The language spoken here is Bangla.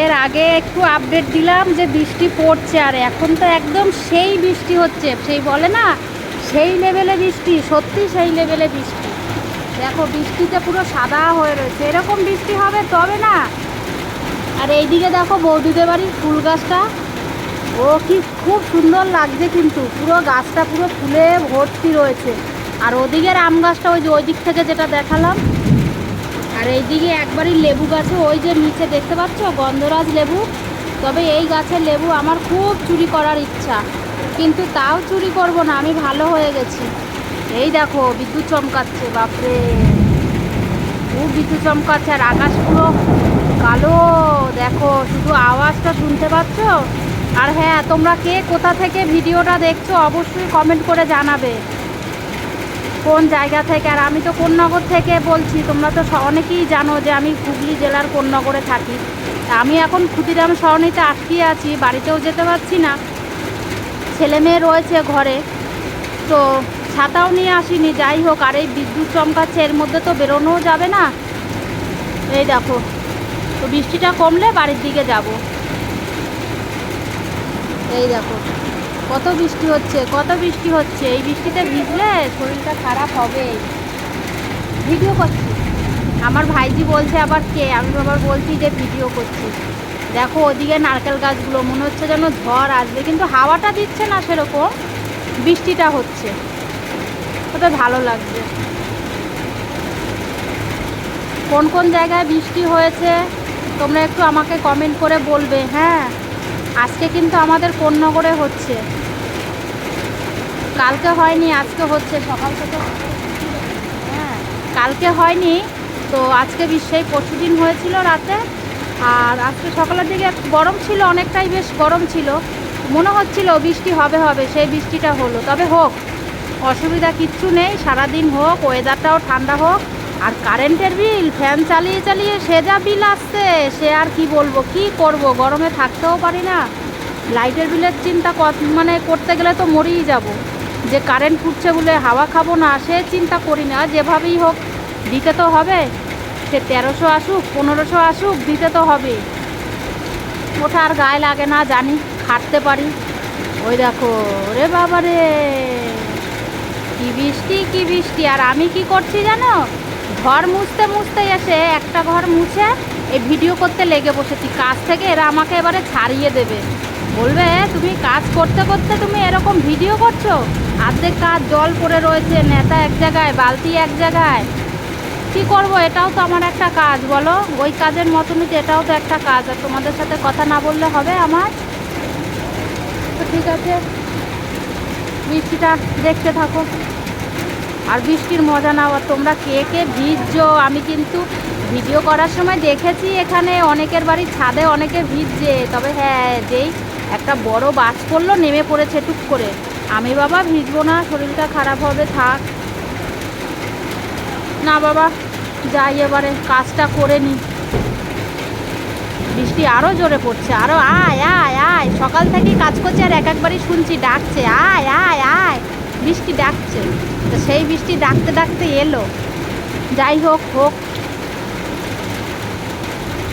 এর আগে একটু আপডেট দিলাম যে বৃষ্টি পড়ছে আর এখন তো একদম সেই বৃষ্টি হচ্ছে। সেই বলে না, সেই লেভেলে বৃষ্টি, সত্যি সেই লেভেলে বৃষ্টি। দেখো, বৃষ্টিতে পুরো সাদা হয়ে রয়েছে। এরকম বৃষ্টি হবে তবে না। আর এইদিকে দেখো বৌদিদের বাড়ির ফুল গাছটা। ও কি খুব সুন্দর লাগছে কিন্তু। পুরো গাছটা পুরো ফুলে ভর্তি রয়েছে। আর ওদিকের আম গাছটা ওই যে ওই দিক থেকে যেটা দেখালাম আর এইদিকে একবারই লেবু গাছে, ওই যে নিচে দেখতে পাচ্ছ, গন্ধরাজ লেবু। তবে এই গাছের লেবু আমার খুব চুরি করার ইচ্ছা, কিন্তু তাও চুরি করব না, আমি ভালো হয়ে গেছি। এই দেখো, বিদ্যুৎ চমকাচ্ছে, বাপরে। খুব বিদ্যুৎ চমকাচ্ছে, আর আকাশ পুরো কালো। দেখো, শুধু আওয়াজটা শুনতে পাচ্ছ? আর হ্যাঁ তোমরা কে কোথা থেকে ভিডিওটা দেখছ, অবশ্যই কমেন্ট করে জানাবে। কোন জায়গা থেকে? আর আমি তো কোন্নগর থেকে বলছি, তোমরা তো অনেকেই জানো যে আমি হুগলি জেলার কোন্নগরে থাকি। আমি এখন ক্ষুদিরাম সরণিতে আটকে আছি, বাড়িতেও যেতে পারছি না। ছেলে মেয়ে রয়েছে ঘরে, তো ছাতাও নিয়ে আসিনি, যাই হোক, আর এই বিদ্যুৎ চমকাচ্ছে, এর মধ্যে তো বেরোনোও যাবে না। এই দেখো, তো বৃষ্টিটা কমলে বাড়ির দিকে যাব। এই দেখো কত বৃষ্টি হচ্ছে, কত বৃষ্টি হচ্ছে, এই বৃষ্টিতে ভিজলে শরীরটা খারাপ হবে। ভিডিও করছি। আমার ভাইজি বলছে আবার কে? আমি আবার বলছি যে ভিডিও করছি। দেখো ওদিকে নারকেল গাছগুলো, মনে হচ্ছে যেন ঝড় আসবে, কিন্তু হাওয়াটা দিচ্ছে না সেরকম। বৃষ্টিটা হচ্ছে। ওটা ভালো লাগছে। কোন কোন জায়গায় বৃষ্টি হয়েছে, তোমরা একটু আমাকে কমেন্ট করে বলবে হ্যাঁ? আজকে কিন্তু আমাদের কোন্নগরে হচ্ছে। কালকে হয়নি, আজকে হচ্ছে। সকাল থেকে হ্যাঁ কালকে হয়নি। তো আজকে সেই পরশু দিন হয়েছিল রাতে। আর আজকে সকালের দিকে গরম ছিল, অনেকটাই বেশ গরম ছিল। মনে হচ্ছিল বৃষ্টি হবে হবে, সেই বৃষ্টিটা হলো। তবে হোক, অসুবিধা কিচ্ছু নেই, সারাদিন হোক ওয়েদারটাও ঠান্ডা হোক। আর কারেন্টের বিল, ফ্যান চালিয়ে চালিয়ে সে যা বিল আসছে, সে আর কি বলব, কি করব? গরমে থাকতেও পারি না। লাইটের বিলের চিন্তা মানে করতে গেলে তো মরেই যাব। যে কারেন্ট ফুটছে বলে হাওয়া খাব না, সে চিন্তা করি না, যেভাবেই হোক, দিতে তো হবে। সে তেরোশো আসুক, পনেরোশো আসুক, দিতে তো হবে ওটা আর গায়ে লাগে না, জানি, খাটতে পারি। ওই দেখো রে বাবা রে কি বৃষ্টি কি বৃষ্টি, আর আমি কি করছি জানো? ঘর মুছতে মুছতে এসে একটা ঘর মুছে এই ভিডিও করতে লেগে বসেছি। কাজ থেকে এরা আমাকে এবারে ছাড়িয়ে দেবে। বলবে, তুমি কাজ করতে করতে তুমি এরকম ভিডিও করছ? আর্ধেক কাজ জল পড়ে রয়েছে, নেতা এক জায়গায়, বালতি এক জায়গায়। কি করব? এটাও তো আমার একটা কাজ, বলো? ওই কাজের মতনই তো এটাও তো একটা কাজ। আর তোমাদের সাথে কথা না বললে হবে আমার? তো ঠিক আছে। বৃষ্টিটা দেখতে থাকো। আর বৃষ্টির মজা নাও তোমরা কে কে ভিজছো? আমি কিন্তু ভিডিও করার সময় দেখেছি এখানে অনেকের বাড়ির ছাদে অনেকে ভিজছে। তবে হ্যাঁ যেই একটা বড় বাস পড়ল, নেমে পড়েছে টুক করে। আমি বাবা ভিজবো না, শরীরটা খারাপ হবে, থাক। না বাবা, যাই এবারে, কাজটা করে নি। বৃষ্টি আরও জোরে পড়ছে আরও আয় আয় আয়। সকাল থেকেই কাজ করছে আর এক একবারই শুনছি, ডাকছে, আয় আয় আয়। বৃষ্টি ডাকছে। তো সেই বৃষ্টি ডাকতে ডাকতে এলো। যাই হোক হোক।